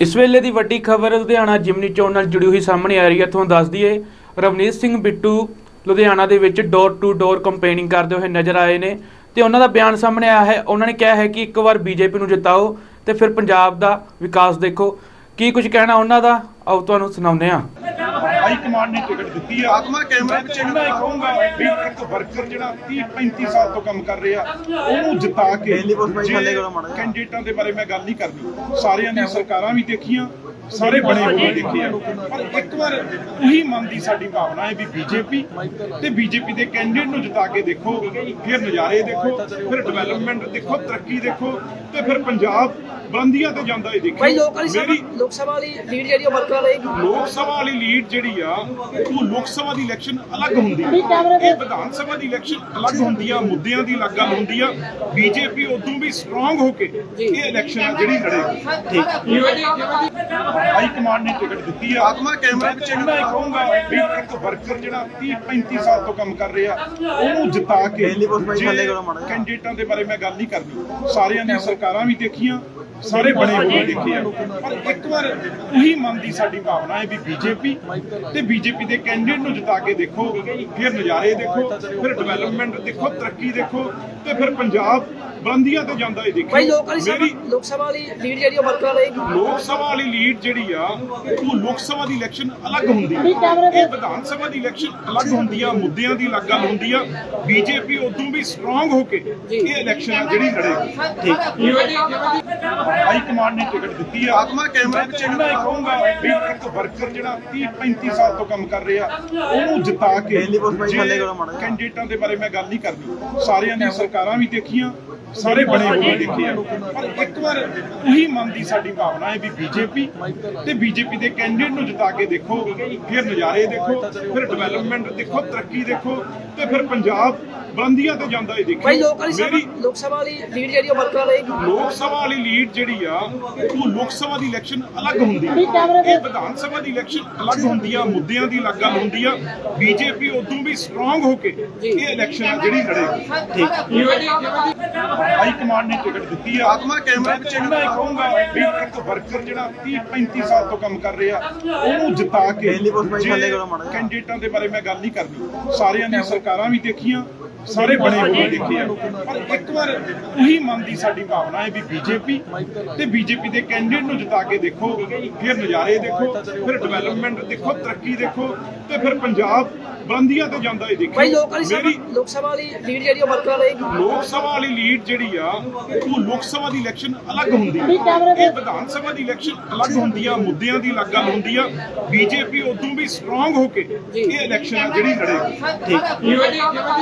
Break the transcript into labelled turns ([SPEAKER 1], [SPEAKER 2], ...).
[SPEAKER 1] ਇਸ ਵੇਲੇ ਦੀ ਵੱਡੀ ਖਬਰ ਲੁਧਿਆਣਾ ਜਿਮਨੀ ਚੋਣ ਨਾਲ ਜੁੜੀ ਹੋਈ ਸਾਹਮਣੇ ਆ ਰਹੀ ਹੈ। ਤੁਹਾਨੂੰ ਦੱਸ ਦਈਏ ਰਵਨੀਤ ਸਿੰਘ ਬਿੱਟੂ ਲੁਧਿਆਣਾ ਦੇ ਵਿੱਚ ਡੋਰ ਟੂ ਡੋਰ ਕੰਪੇਨਿੰਗ ਕਰਦੇ ਹੋਏ ਨਜ਼ਰ ਆਏ ਨੇ ਤੇ ਉਹਨਾਂ ਦਾ ਬਿਆਨ ਸਾਹਮਣੇ ਆਇਆ ਹੈ। ਉਹਨਾਂ ਨੇ ਕਿਹਾ ਹੈ ਕਿ ਇੱਕ ਵਾਰ ਬੀਜੇਪੀ ਨੂੰ ਜਿਤਾਓ ਤੇ ਫਿਰ ਪੰਜਾਬ ਦਾ ਵਿਕਾਸ ਦੇਖੋ। ਕੀ ਕੁਝ ਕਹਿਣਾ ਉਹਨਾਂ ਦਾ? ਆਓ ਤੁਹਾਨੂੰ ਸੁਣਾਉਂਦੇ ਹਾਂ।
[SPEAKER 2] ਹਾਈ ਕਮਾਂਡ ਨੇ ਟਿਕਟ ਦਿੱਤੀ ਆ।
[SPEAKER 3] ਆਤਮਾ ਕੈਮਰਾ
[SPEAKER 2] ਮੈਂ ਚੰਗਾ ਹੀ ਕਹੂੰਗਾ ਵੀ ਇੱਕ ਵਰਕਰ ਜਿਹੜਾ 30 35 ਸਾਲ ਤੋਂ ਕੰਮ ਕਰ ਰਿਹਾ ਉਹਨੂੰ ਜਿਤਾ ਕੇ। ਕੈਂਡੀਡੇਟਾਂ ਦੇ ਬਾਰੇ ਮੈਂ ਗੱਲ ਨਹੀਂ ਕਰਨੀ। ਸਾਰਿਆਂ ਦੀਆਂ ਸਰਕਾਰਾਂ ਵੀ ਦੇਖੀਆਂ ਸਾਰੇ ਬਣੇ ਹੋਏ ਦੇਖੇ ਆ ਪਰ ਇੱਕ ਵਾਰ ਉਹੀ ਮਨ ਦੀ ਸਾਡੀ ਭਾਵਨਾ ਹੈ ਵੀ ਬੀਜੇਪੀ ਤੇ ਬੀਜੇਪੀ ਦੇ ਕੈਂਡੀਡੇਟ ਨੂੰ ਜਿਤਾ ਕੇ ਦੇਖੋ ਫਿਰ ਨਜ਼ਾਰੇ ਦੇਖੋ ਫਿਰ ਡਿਵੈਲਪਮੈਂਟ ਦੇਖੋ ਤਰੱਕੀ ਦੇਖੋ ਤੇ ਫਿਰ ਪੰਜਾਬ ਬੁਲੰਦੀਆਂ ਤੇ ਜਾਂਦਾ ਹੈ ਦੇਖੋ
[SPEAKER 4] ਭਾਈ ਲੋਕ ਵਾਲੀ ਸਭਾ
[SPEAKER 2] ਮੇਰੀ
[SPEAKER 4] ਲੋਕ ਸਭਾ ਵਾਲੀ ਲੀਡ ਜਿਹੜੀ ਉਹ ਬਰਕਰਾਰ ਰਹੇਗੀ
[SPEAKER 2] ਲੋਕ ਸਭਾ ਵਾਲੀ ਲੀਡ ਜਿਹੜੀ ਆ ਉਹ ਲੋਕ ਸਭਾ ਦੀ ਇਲੈਕਸ਼ਨ ਅਲੱਗ ਹੁੰਦੀ ਆ। ਇਹ ਵਿਧਾਨ ਸਭਾ ਦੀ ਇਲੈਕਸ਼ਨ ਅਲੱਗ ਹੁੰਦੀ ਆ ਮੁੱਦਿਆਂ ਦੀ ਅਲੱਗ ਗੱਲ ਹੁੰਦੀ ਆ। ਬੀਜੇਪੀ ਉਦੋਂ ਵੀ ਸਟਰੋਂਗ ਹੋ ਕੇ ਇਹ ਇਲੈਕਸ਼ਨ ਆ ਜਿਹੜੀ ਲੜੇਗੀ ਹਾਈ ਕਮਾਂਡ ਨੇ ਟਿਕਟ ਦਿੱਤੀ ਆ।
[SPEAKER 3] ਆਤਮਾ ਕੈਮਰਾ
[SPEAKER 2] ਮੈਂ ਚੰਗਾ ਹੀ ਕਹੂੰਗਾ ਵੀ ਇੱਕ ਵਰਕਰ ਜਿਹੜਾ 30 35 ਸਾਲ ਤੋਂ ਕੰਮ ਕਰ ਰਿਹਾ ਉਹਨੂੰ ਜਿਤਾ ਕੇ। ਕੈਂਡੀਡੇਟਾਂ ਦੇ ਬਾਰੇ ਮੈਂ ਗੱਲ ਨਹੀਂ ਕਰਨੀ। ਸਾਰਿਆਂ ਦੀਆਂ ਸਰਕਾਰਾਂ ਵੀ ਦੇਖੀਆਂ ਸਾਰੇ ਬਣੇ ਹੋਏ ਦੇਖੇ ਆ। ਪਰ ਇੱਕ ਵਾਰ ਉਹੀ ਮਨ ਦੀ ਸਾਡੀ ਭਾਵਨਾ ਹੈ ਵੀ ਬੀਜੇਪੀ ਤੇ ਬੀਜੇਪੀ ਦੇ ਕੈਂਡੀਡੇਟ ਨੂੰ ਜਿਤਾ ਕੇ ਦੇਖੋ ਫਿਰ ਨਜ਼ਾਰੇ ਦੇਖੋ ਫਿਰ ਡਿਵੈਲਪਮੈਂਟ ਦੇਖੋ ਤਰੱਕੀ ਦੇਖੋ ਤੇ ਫਿਰ ਪੰਜਾਬ ਬੁਲੰਦੀਆਂ ਤੇ ਜਾਂਦਾ ਹੈ ਦੇਖੋ।
[SPEAKER 4] ਭਾਈ ਲੋਕ ਵਾਲੀ ਸਭਾ
[SPEAKER 2] ਮੇਰੀ
[SPEAKER 4] ਲੋਕ ਸਭਾ ਵਾਲੀ ਲੀਡ ਜਿਹੜੀ ਉਹ ਬਰਕਰਾਰ ਰਹੇਗੀ।
[SPEAKER 2] ਲੋਕ ਸਭਾ ਵਾਲੀ ਲੀਡ ਜਿਹੜੀ ਆ ਉਹ ਲੋਕ ਸਭਾ ਦੀ ਇਲੈਕਸ਼ਨ ਅਲੱਗ ਹੁੰਦੀ ਆ। ਇਹ ਵਿਧਾਨ ਸਭਾ ਦੀ ਇਲੈਕਸ਼ਨ ਅਲੱਗ ਹੁੰਦੀ ਆ ਮੁੱਦਿਆਂ ਦੀ ਅਲੱਗ ਗੱਲ ਹੁੰਦੀ ਆ। ਬੀਜੇਪੀ ਉਦੋਂ ਵੀ ਸਟਰੋਂਗ ਹੋ ਕੇ ਇਹ ਇਲੈਕਸ਼ਨ ਆ ਜਿਹੜੀ ਲੜੇਗੀ। ਹਾਈ ਕਮਾਂਡ ਨੇ ਟਿਕਟ ਦਿੱਤੀ ਆ।
[SPEAKER 3] ਆਤਮਾ ਕੈਮਰਾ
[SPEAKER 2] ਮੈਂ ਚੰਗਾ ਹੀ ਕਹੂੰਗਾ ਵੀ ਇੱਕ ਵਰਕਰ ਜਿਹੜਾ 30 35 ਸਾਲ ਤੋਂ ਕੰਮ ਕਰ ਰਿਹਾ ਉਹਨੂੰ ਜਿਤਾ ਕੇ
[SPEAKER 3] ਪੁੱਛ।
[SPEAKER 2] ਕੈਂਡੀਡੇਟਾਂ ਦੇ ਬਾਰੇ ਮੈਂ ਗੱਲ ਨਹੀਂ ਕਰਨੀ। ਸਾਰਿਆਂ ਦੀਆਂ ਸਰਕਾਰਾਂ ਵੀ ਦੇਖੀਆਂ ਸਾਰੇ ਬਣੇ ਹੋਏ ਦੇਖੇ ਆ। ਪਰ ਇੱਕ ਵਾਰ ਉਹੀ ਮਨ ਦੀ ਸਾਡੀ ਭਾਵਨਾ ਹੈ ਵੀ ਬੀਜੇਪੀ ਤੇ ਬੀਜੇਪੀ ਦੇ ਕੈਂਡੀਡੇਟ ਨੂੰ ਜਿਤਾ ਕੇ ਦੇਖੋ ਫਿਰ ਨਜ਼ਾਰੇ ਦੇਖੋ ਫਿਰ ਡਿਵੈਲਪਮੈਂਟ ਦੇਖੋ ਤਰੱਕੀ ਦੇਖੋ ਤੇ ਫਿਰ ਪੰਜਾਬ ਬੁਲੰਦੀਆਂ ਤੇ ਜਾਂਦਾ ਹੈ ਦੇਖੋ।
[SPEAKER 4] ਭਾਈ ਲੋਕ ਸਭਾ
[SPEAKER 2] ਮੇਰੀ
[SPEAKER 4] ਲੋਕ ਸਭਾ ਵਾਲੀ ਲੀਡ ਜਿਹੜੀ ਉਹ ਬਰਕਰਾਰ ਰਹੇਗੀ
[SPEAKER 2] ਲੋਕ ਸਭਾ ਵਾਲੀ ਲੀਡ ਜਿਹੜੀ ਆ ਉਹ ਲੋਕ ਸਭਾ ਦੀ ਇਲੈਕਸ਼ਨ ਅਲੱਗ ਹੁੰਦੀ ਆ। ਇਹ ਵਿਧਾਨ ਸਭਾ ਦੀ ਇਲੈਕਸ਼ਨ ਅਲੱਗ ਹੁੰਦੀ ਆ ਮੁੱਦਿਆਂ ਦੀ ਅਲੱਗ ਗੱਲ ਹੁੰਦੀ ਆ। ਬੀਜੇਪੀ ਉਦੋਂ ਵੀ ਸਟਰੋਂਗ ਹੋ ਕੇ ਇਹ ਇਲੈਕਸ਼ਨ ਜਿਹੜੀ ਲੜੇਗੀ। ਹਾਈ ਕਮਾਂਡ ਨੇ ਟਿਕਟ ਦਿੱਤੀ ਆ।
[SPEAKER 3] ਆਤਮਾ ਕੈਮਰਾ
[SPEAKER 2] ਮੈਂ ਚੰਗਾ ਹੀ ਕਹੂੰਗਾ ਵੀ ਇੱਕ ਵਰਕਰ ਜਿਹੜਾ 30 35 ਸਾਲ ਤੋਂ ਕੰਮ ਕਰ ਰਿਹਾ ਉਹਨੂੰ ਜਿਤਾ ਕੇ
[SPEAKER 3] ਪੁੱਛ।
[SPEAKER 2] ਕੈਂਡੀਡੇਟਾਂ ਦੇ ਬਾਰੇ ਮੈਂ ਗੱਲ ਨਹੀਂ ਕਰਨੀ। ਸਾਰਿਆਂ ਦੀਆਂ ਸਰਕਾਰਾਂ ਵੀ ਦੇਖੀਆਂ ਸਾਰੇ ਬਣੇ ਹੋਏ ਦੇਖੇ ਆ। ਪਰ ਇੱਕ ਵਾਰ ਉਹੀ ਮਨ ਦੀ ਸਾਡੀ ਭਾਵਨਾ ਹੈ ਵੀ ਬੀਜੇਪੀ ਤੇ ਬੀਜੇਪੀ ਦੇ ਕੈਂਡੀਡੇਟ ਨੂੰ ਜਿਤਾ ਕੇ ਦੇਖੋ ਫਿਰ ਨਜ਼ਾਰੇ ਦੇਖੋ ਫਿਰ ਡਿਵੈਲਪਮੈਂਟ ਦੇਖੋ ਤਰੱਕੀ ਦੇਖੋ ਤੇ ਫਿਰ ਪੰਜਾਬ ਬੁਲੰਦੀਆਂ ਤੇ ਜਾਂਦਾ ਹੈ ਦੇਖੋ
[SPEAKER 4] ਭਾਈ ਲੋਕ
[SPEAKER 2] ਮੇਰੀ
[SPEAKER 4] ਲੋਕ ਸਭਾ ਵਾਲੀ ਲੀਡ ਜਿਹੜੀ ਉਹ ਬਰਕਰਾਰ ਰਹੇਗੀ
[SPEAKER 2] ਲੋਕ ਸਭਾ ਵਾਲੀ ਲੀਡ ਜਿਹੜੀ ਆ ਉਹ ਲੋਕ ਸਭਾ ਦੀ ਇਲੈਕਸ਼ਨ ਅਲੱਗ ਹੁੰਦੀ ਆ। ਇਹ ਵਿਧਾਨ ਸਭਾ ਦੀ ਇਲੈਕਸ਼ਨ ਅਲੱਗ ਹੁੰਦੀ ਆ ਮੁੱਦਿਆਂ ਦੀ ਅਲੱਗ ਗੱਲ ਹੁੰਦੀ ਆ। ਬੀਜੇਪੀ ਉਦੋਂ ਵੀ ਸਟਰੋਂਗ ਹੋ ਕੇ ਇਹ ਇਲੈਕਸ਼ਨ ਜਿਹੜੀ ਲੜੇਗੀ।